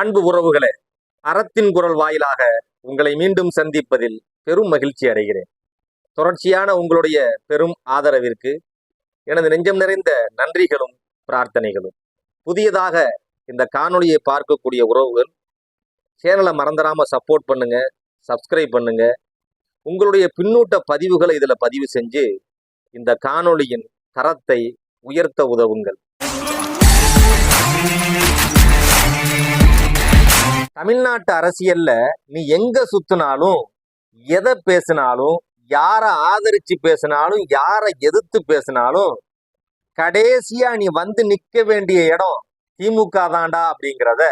அன்பு உறவுகளே அறத்தின் குரல் வாயிலாக உங்களை மீண்டும் சந்திப்பதில் பெரும் மகிழ்ச்சி அடைகிறேன். தொடர்ச்சியான உங்களுடைய பெரும் ஆதரவிற்கு எனது நெஞ்சம் நிறைந்த நன்றிகளும் பிரார்த்தனைகளும். புதியதாக இந்த காணொளியை பார்க்கக்கூடிய உறவுகள் சேனலை மறந்துடாம சப்போர்ட் பண்ணுங்க சப்ஸ்கிரைப் பண்ணுங்க. உங்களுடைய பின்னூட்ட பதிவுகளை இதில் பதிவு செஞ்சு இந்த காணொளியின் தரத்தை உயர்த்த உதவுங்கள். தமிழ்நாட்டு அரசியல்ல நீ எங்க சுத்தினாலும் எதை பேசினாலும் யாரை ஆதரிச்சு பேசினாலும் யாரை எதிர்த்து பேசினாலும் கடைசியா நீ வந்து நிக்க வேண்டிய இடம் திமுக தாண்டா அப்படிங்கிறத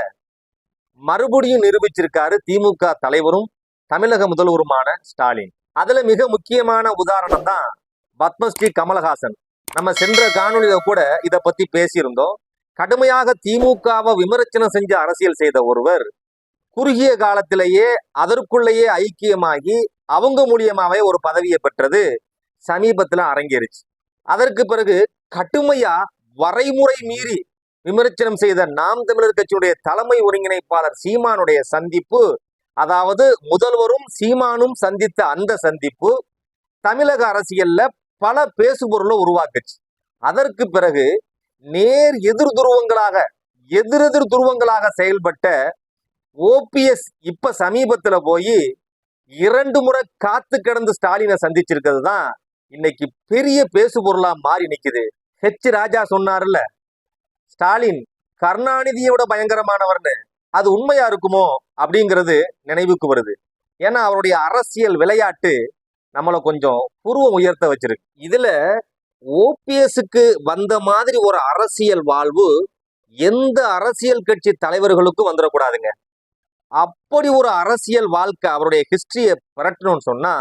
மறுபடியும் நிரூபிச்சிருக்காரு திமுக தலைவரும் தமிழக முதல்வருமான ஸ்டாலின். அதுல மிக முக்கியமான உதாரணம் தான் பத்மஸ்ரீ கமலஹாசன். நம்ம சென்ற காணொலியில கூட இதை பத்தி பேசியிருந்தோம். கடுமையாக திமுகவை விமர்சனம் செஞ்சு அரசியல் செய்த ஒருவர் குறுகிய காலத்திலேயே அதற்குள்ளேயே ஐக்கியமாகி அவங்க மூலியமாவே ஒரு பதவியை பெற்றது சமீபத்துல அரங்கேறிச்சு. அதற்கு பிறகு கடுமையா வரைமுறை மீறி விமர்சனம் செய்த நாம் தமிழர் கட்சியுடைய தலைமை ஒருங்கிணைப்பாளர் சீமானுடைய சந்திப்பு அதாவது முதல்வரும் சீமானும் சந்தித்த அந்த சந்திப்பு தமிழக அரசியல்ல பல பேசுபொருளை உருவாக்குச்சு. அதற்கு பிறகு நேர் எதிர் துருவங்களாக எதிரெதிர் துருவங்களாக செயல்பட்ட ஓபிஎஸ் இப்ப சமீபத்துல போய் இரண்டு முறை காத்து கிடந்து ஸ்டாலினை சந்திச்சிருக்கிறது தான் இன்னைக்கு பெரிய பேசு பொருளா மாறி நிக்குது. ஹெச் ராஜா சொன்னார்ல ஸ்டாலின் கருணாநிதியை விட பயங்கரமானவர்னு அது உண்மையா இருக்குமோ? அப்படிங்கிறது நினைவுக்கு வருது. ஏன்னா அவருடைய அரசியல் விளையாட்டு நம்மளை கொஞ்சம் புருவம் உயர்த்த வச்சிருக்கு. இதுல ஓபிஎஸ்க்கு வந்த மாதிரி ஒரு அரசியல் வாழ்வு எந்த அரசியல் கட்சி தலைவர்களுக்கும் வந்துடக்கூடாதுங்க. அப்படி ஒரு அரசியல் வாழ்க்கை அவருடைய ஹிஸ்டரியை பரட்டணும்னு சொன்னா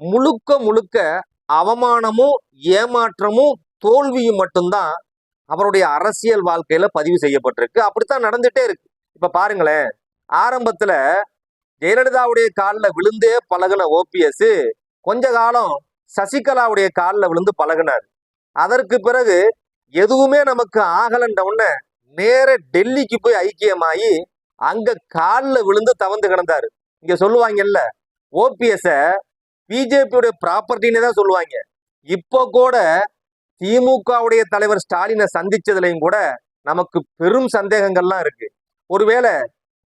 முழுக்க முழுக்க அவமானமும் ஏமாற்றமும் தோல்வியும் மட்டும்தான் அவருடைய அரசியல் வாழ்க்கையில பதிவு செய்யப்பட்டிருக்கு. அப்படித்தான் நடந்துட்டே இருக்கு. இப்ப பாருங்களேன் ஆரம்பத்துல ஜெயலலிதாவுடைய காலில் விழுந்தே பழகுன ஓபிஎஸ் கொஞ்ச காலம் சசிகலாவுடைய காலில் விழுந்து பழகினார். அதற்கு பிறகு எதுவுமே நமக்கு ஆகலன்ற உடனே நேர டெல்லிக்கு போய் ஐக்கியமாயி அங்க காலில் விழுந்து தவந்து கிடந்தாரு. இங்க சொல்லுவாங்கல்ல ஓபிஎஸ் பிஜேபியுடைய ப்ராப்பர்ட்டின்னு தான் சொல்லுவாங்க. இப்போ கூட திமுகவுடைய தலைவர் ஸ்டாலினை சந்திச்சதுலையும் கூட நமக்கு பெரும் சந்தேகங்கள்லாம் இருக்கு. ஒருவேளை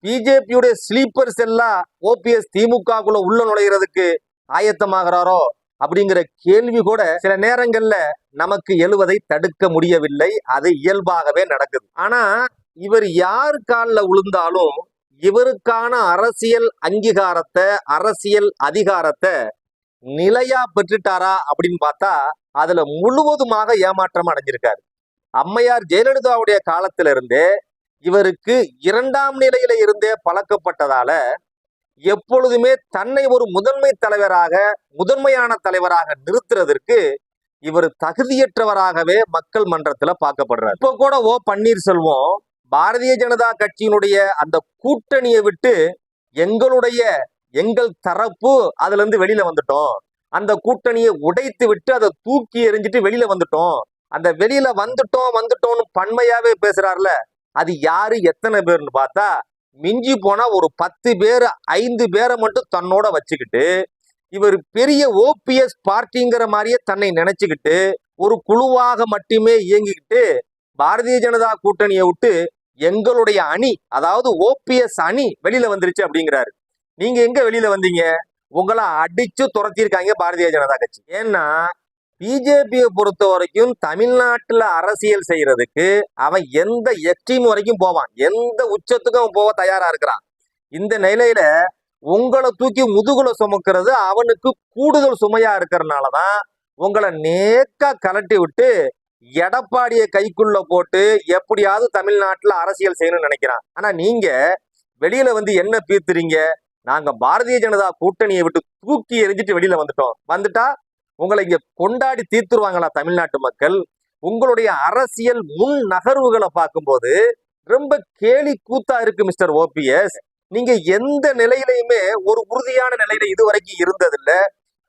பிஜேபியுடைய ஸ்லீப்பர்ஸ் எல்லாம் ஓபிஎஸ் திமுகக்குள்ள உள்ள நுழைகிறதுக்கு ஆயத்தமாகிறாரோ அப்படிங்கிற கேள்வி கூட சில நேரங்கள்ல நமக்கு எழுவதை தடுக்க முடியவில்லை. அது இயல்பாகவே நடக்குது. ஆனா இவர் யார் காலில் விழுந்தாலும் இவருக்கான அரசியல் அங்கீகாரத்தை அரசியல் அதிகாரத்தை நிலையா பெற்றுட்டாரா அப்படின்னு பார்த்தா அதுல முழுவதுமாக ஏமாற்றம் அடைஞ்சிருக்காரு. அம்மையார் ஜெயலலிதாவுடைய காலத்திலிருந்தே இவருக்கு இரண்டாம் நிலையில இருந்தே பழக்கப்பட்டதால எப்பொழுதுமே தன்னை ஒரு முதன்மை தலைவராக முதன்மையான தலைவராக நிறுத்துறதற்கு இவர் தகுதியற்றவராகவே மக்கள் மன்றத்துல பார்க்கப்படுறார். இப்போ கூட ஓ பன்னீர்செல்வம் பாரதிய ஜனதா கட்சியினுடைய அந்த கூட்டணியை விட்டு எங்களுடைய எங்கள் தரப்பு அதுல இருந்து வெளியில வந்துட்டோம். அந்த கூட்டணியை உடைத்து விட்டு அதை தூக்கி எறிஞ்சிட்டு வெளியில வந்துட்டோம். அந்த வெளியில வந்துட்டோம் வந்துட்டோம்னு பன்மையாவே பேசுறாருல அது யாரு? எத்தனை பேர்னு பார்த்தா மிஞ்சி போனா ஒரு பத்து பேர் ஐந்து பேரை மட்டும் தன்னோட வச்சுக்கிட்டு இவர் பெரிய ஓபிஎஸ் பார்ட்டிங்கிற மாதிரியே தன்னை நினைச்சுக்கிட்டு ஒரு குழுவாக மட்டுமே இயங்கிக்கிட்டு பாரதிய ஜனதா கூட்டணியை விட்டு எங்களுடைய அணி அதாவது ஓபிஎஸ் அணி வெளியில வந்துருச்சு அப்படிங்கிறாரு. நீங்க எங்க வெளியில வந்தீங்க? உங்களை அடிச்சு துரத்திருக்காங்க பாரதிய ஜனதா கட்சி. ஏன்னா பிஜேபியை பொறுத்த வரைக்கும் தமிழ்நாட்டுல அரசியல் செய்யறதுக்கு அவன் எந்த எக்ஸ்ட்ரீம் வரைக்கும் போவான். எந்த உச்சத்துக்கும் அவன் போக தயாரா இருக்கிறான். இந்த நிலையில உங்களை தூக்கி முதுகுல சுமக்கிறது அவனுக்கு கூடுதல் சுமையா இருக்கிறனாலதான் உங்களை நேக்கா கலட்டி விட்டு எடப்பாடியை கைக்குள்ள போட்டு எப்படியாவது தமிழ்நாட்டில் அரசியல் செய்யணும்னு நினைக்கிறான். ஆனா நீங்க வெளியில வந்து என்ன பீத்துறீங்க நாங்க பாரதிய ஜனதா கூட்டணியை விட்டு தூக்கி எரிஞ்சிட்டு வெளியில வந்துட்டோம். வந்துட்டா உங்களை இங்க கொண்டாடி தீர்த்துருவாங்களா தமிழ்நாட்டு மக்கள்? உங்களுடைய அரசியல் முன் நகர்வுகளை பார்க்கும்போது ரொம்ப கேலி கூத்தா இருக்கு மிஸ்டர் ஓபிஎஸ் நீங்க எந்த நிலையிலையுமே ஒரு உறுதியான நிலையில இதுவரைக்கும் இருந்ததில்லை.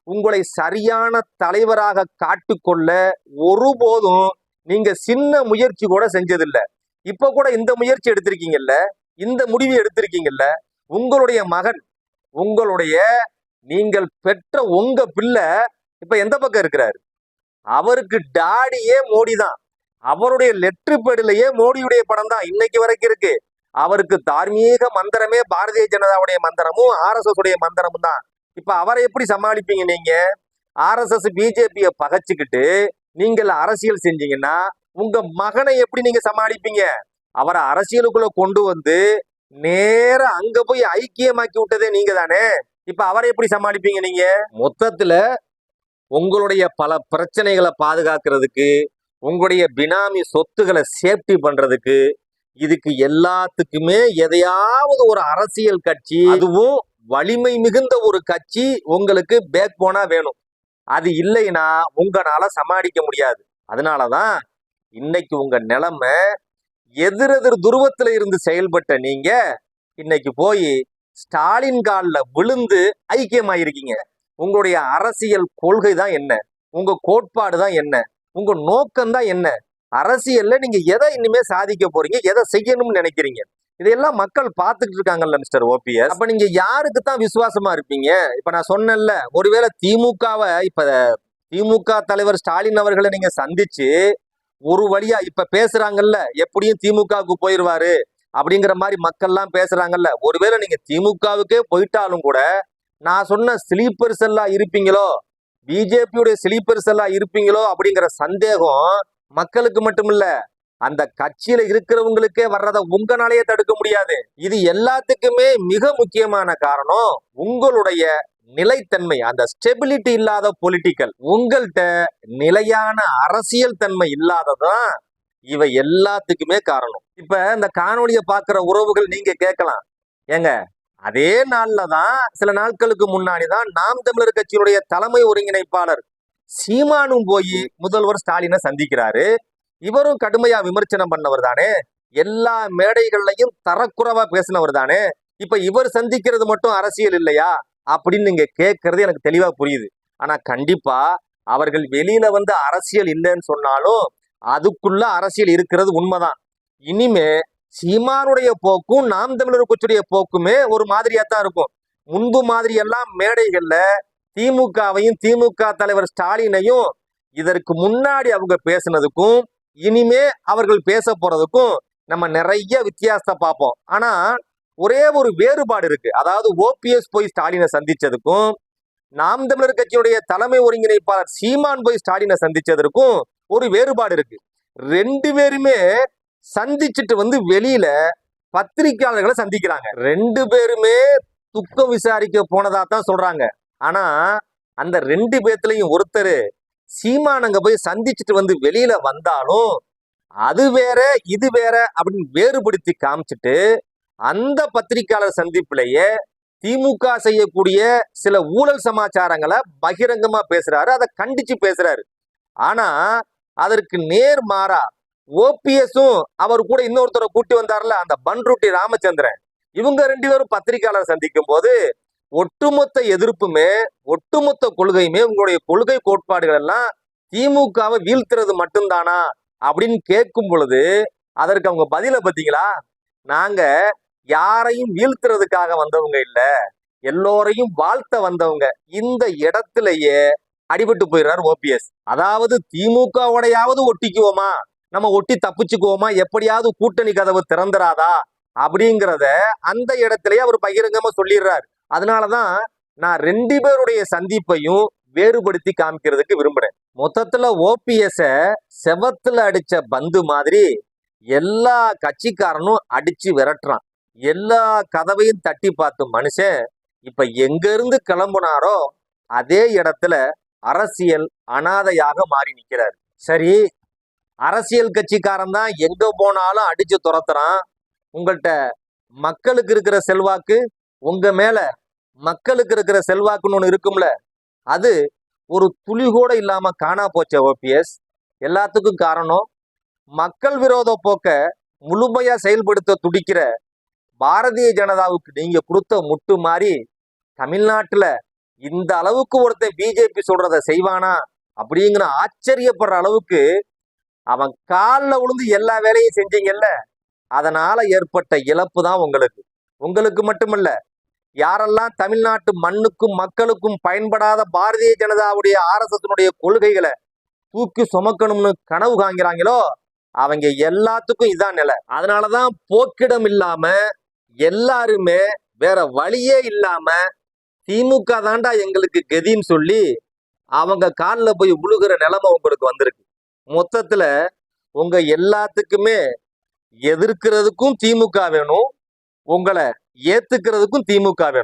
உங்களை சரியான தலைவராக காட்டுக்கொள்ள ஒருபோதும் நீங்க சின்ன முயற்சி கூட செஞ்சதில்லை. இப்ப கூட இந்த முயற்சி எடுத்திருக்கீங்கல்ல? இந்த முடிவை எடுத்திருக்கீங்கல்ல? உங்களுடைய மகன் உங்களுடைய நீங்கள் பெற்ற உங்க பிள்ளை இப்ப எந்த பக்கம் இருக்கிறாரு? அவருக்கு டாடியே மோடி தான் அவருடைய லெட்ரு பேடிலேயே மோடியுடைய படம் தான் இன்னைக்கு வரைக்கும் இருக்கு. அவருக்கு தார்மீக மந்திரமே பாரதிய ஜனதாவுடைய மந்திரமும் ஆர்எஸ்எஸ் உடைய மந்திரமும் தான் இப்ப அவரை எப்படி சமாளிப்பீங்க நீங்க? ஆர்எஸ்எஸ் பிஜேபியை பகைச்சுக்கிட்டு நீங்கள் அரசியல் செஞ்சீங்கன்னா உங்க மகனை எப்படி நீங்க சமாளிப்பீங்க? அவரை அரசியலுக்குள்ள கொண்டு வந்து நேர அங்க போய் ஐக்கியமாக்கி விட்டதே நீங்க தானே இப்ப அவரை எப்படி சமாளிப்பீங்க நீங்க? மொத்தத்துல உங்களுடைய பல பிரச்சனைகளை பாதுகாக்கிறதுக்கு உங்களுடைய பினாமி சொத்துக்களை சேஃப்டி பண்றதுக்கு இதுக்கு எல்லாத்துக்குமே எதையாவது ஒரு அரசியல் கட்சி அதுவும் வலிமை மிகுந்த ஒரு கட்சி உங்களுக்கு பேக் போனா வேணும். அது இல்லைன்னா உங்களால சமாளிக்க முடியாது. அதனாலதான் இன்னைக்கு உங்க நிலைமை எதிரெதிர் துருவத்துல இருந்து செயல்பட்ட நீங்க இன்னைக்கு போய் ஸ்டாலின் காலில் விழுந்து ஐக்கியமாயிருக்கீங்க. உங்களுடைய அரசியல் கொள்கை தான் என்ன? உங்க கோட்பாடு தான் என்ன? உங்க நோக்கம் தான் என்ன? அரசியல்ல நீங்க எதை இனிமே சாதிக்க போறீங்க? எதை செய்யணும்னு நினைக்கிறீங்க? இதையெல்லாம் மக்கள் பார்த்துட்டு இருக்காங்கல்ல மிஸ்டர் ஓபிஎஸ் அப்ப நீங்க யாருக்கு தான் விசுவாசமா இருப்பீங்க? இப்ப நான் சொன்னேன்ல ஒருவேளை திமுகவை இப்ப திமுக தலைவர் ஸ்டாலின் அவர்களை நீங்க சந்திச்சு ஒரு வழியா இப்ப பேசுறாங்கல்ல எப்படியும் திமுகவுக்கு போயிருவாரு? அப்படிங்கிற மாதிரி மக்கள்லாம் பேசுறாங்கல்ல ஒருவேளை நீங்க திமுகவுக்கே போயிட்டாலும் கூட நான் சொன்ன ஸ்லீப்பர்ஸ் எல்லாம் இருப்பீங்களோ? பிஜேபியுடைய ஸ்லீப்பர்ஸ் எல்லாம் இருப்பீங்களோ? அப்படிங்கிற சந்தேகம் மக்களுக்கு மட்டும் இல்ல அந்த கட்சியில இருக்கிறவங்களுக்கே வர்றத உங்களாலேயே தடுக்க முடியாது. இது எல்லாத்துக்குமே மிக முக்கியமான காரணம் உங்களுடைய நிலைத்தன்மை அந்த ஸ்டெபிலிட்டி இல்லாத பொலிட்டிக்கல் உங்கள்கிட்ட நிலையான அரசியல் தன்மை இல்லாததான் இவை எல்லாத்துக்குமே காரணம். இப்ப இந்த காணொலியை பாக்குற உறவுகள் நீங்க கேட்கலாம். ஏங்க அதே நாள்ல தான் சில நாட்களுக்கு முன்னாடி தான் நாம் தமிழர் கட்சியினுடைய தலைமை ஒருங்கிணைப்பாளர் சீமானும் போய் முதல்வர் ஸ்டாலினை சந்திக்கிறாரு. இவரும் கடுமையா விமர்சனம் பண்ணவர் தானே. எல்லா மேடைகள்லையும் தரக்குறவா பேசினவர் தானே. இப்ப இவர் சந்திக்கிறது மட்டும் அரசியல் இல்லையா? அப்படின்னு நீங்க கேட்கறது எனக்கு தெளிவா புரியுது. ஆனா கண்டிப்பா அவர்கள் வெளியில வந்து அரசியல் இல்லைன்னு சொன்னாலும் அதுக்குள்ள அரசியல் இருக்கிறது உண்மைதான். இனிமே சீமானுடைய போக்கும் நாம் தமிழர் கட்சியுடைய போக்குமே ஒரு மாதிரியா தான் இருக்கும். முன்பு மாதிரி எல்லாம் மேடைகள்ல திமுகவையும் திமுக தலைவர் ஸ்டாலினையும் இதற்கு முன்னாடி அவங்க பேசினதுக்கும் இனிமே அவர்கள் பேச போறதுக்கும் நம்ம நிறைய வித்தியாசத்தை பார்ப்போம். ஆனா ஒரே ஒரு வேறுபாடு இருக்கு. அதாவது ஓபிஎஸ் போய் ஸ்டாலினை சந்திச்சதுக்கும் நாம் தமிழர் கட்சியினுடைய தலைமை ஒருங்கிணைப்பாளர் சீமான் போய் ஸ்டாலினை சந்திச்சதற்கும் ஒரு வேறுபாடு இருக்கு. ரெண்டு பேருமே சந்திச்சுட்டு வந்து வெளியில பத்திரிகையாளர்களை சந்திக்கிறாங்க. ரெண்டு பேருமே துக்கம் விசாரிக்க போனதா தான் சொல்றாங்க. ஆனா அந்த ரெண்டு பேர்த்துலயும் ஒருத்தர் சீமானங்க போய் சந்திச்சுட்டு வந்து வெளியில வந்தாலும் அது வேற இது வேற அப்படின்னு வேறுபடுத்தி காமிச்சிட்டு அந்த பத்திரிகையாளர் சந்திப்பிலேயே திமுக செய்யக்கூடிய சில ஊழல் சமாச்சாரங்களை பகிரங்கமா பேசுறாரு அதை கண்டிச்சு பேசுறாரு. ஆனா அதற்கு நேர் மாறா ஓபிஎஸும் அவர் கூட இன்னொருத்தரை கூட்டி வந்தார்ல அந்த பன்ருட்டி ராமச்சந்திரன். இவங்க ரெண்டு பேரும் பத்திரிகையாளர் சந்திக்கும் போது ஒட்டுமொத்த எதிர்ப்புமே ஒட்டுமொத்த கொள்கையுமே உங்களுடைய கொள்கை கோட்பாடுகள் எல்லாம் திமுகவை வீழ்த்துறது மட்டும்தானா அப்படின்னு கேட்கும் பொழுது அதற்கு அவங்க பதில பார்த்தீங்களா? நாங்க யாரையும் வீழ்த்துறதுக்காக வந்தவங்க இல்ல. எல்லோரையும் வாழ்த்த வந்தவங்க. இந்த இடத்துலயே அடிபட்டு போயிடுறாரு ஓபிஎஸ். அதாவது திமுகவோடையாவது ஒட்டிக்குவோமா? நம்ம ஒட்டி தப்பிச்சுக்குவோமா? எப்படியாவது கூட்டணி கதவு திறந்துராதா? அப்படிங்கிறத அந்த இடத்திலேயே அவர் பகிரங்கமா சொல்லிடுறாரு. அதனாலதான் நான் ரெண்டு பேருடைய சந்திப்பையும் வேறுபடுத்தி காமிக்கிறதுக்கு விரும்புறேன். மொத்தத்துல ஓபிஎஸ் செவத்துல அடிச்ச பந்து மாதிரி எல்லா கட்சிக்காரனும் அடிச்சு விரட்டுறான். எல்லா கதவையும் தட்டி பார்த்த மனுஷன் இப்ப எங்க இருந்து கிளம்புனாரோ அதே இடத்துல அரசியல் அனாதையாக மாறி நிக்கிறாரு. சரி அரசியல் கட்சிக்காரன் தான் எங்க போனாலும் அடிச்சு துரத்துறான். உங்கள்கிட்ட மக்களுக்கு இருக்கிற செல்வாக்கு உங்க மேல மக்களுக்கு இருக்கிற செல்வாக்குன்னு ஒன்று இருக்கும்ல அது ஒரு துளி கூட இல்லாம காணா போச்ச ஓபிஎஸ். எல்லாத்துக்கும் காரணம் மக்கள் விரோத போக்க முழுமையா செயல்படுத்த துடிக்கிற பாரதிய ஜனதாவுக்கு நீங்க கொடுத்த முட்டு மாதிரி தமிழ்நாட்டுல இந்த அளவுக்கு ஒருத்தன் பிஜேபி சொல்றத செய்வானா அப்படிங்கிற ஆச்சரியப்படுற அளவுக்கு அவன் காலில் விழுந்து எல்லா வேலையும் செஞ்சீங்கல்ல அதனால ஏற்பட்ட இழப்பு தான் உங்களுக்கு. உங்களுக்கு மட்டுமல்ல யாரெல்லாம் தமிழ்நாட்டு மண்ணுக்கும் மக்களுக்கும் பயன்படாத பாரதிய ஜனதாவுடைய ஆர்எஸ்எஸ்னுடைய கொள்கைகளை தூக்கி சுமக்கணும்னு கனவு காங்கிறாங்களோ அவங்க எல்லாத்துக்கும் இதான் நிலை. அதனாலதான் போக்கிடம் இல்லாம எல்லாருமே வேற வழியே இல்லாம திமுக தாண்டா எங்களுக்கு கதின்னு சொல்லி அவங்க காலில் போய் விழுகிற நிலைமை உங்களுக்கு வந்திருக்கு. மொத்தத்துல உங்க எல்லாத்துக்குமே எதிர்க்கிறதுக்கும் திமுக வேணும் உங்களை ஏத்துக்கிறதுக்கும் திமுக வேணும்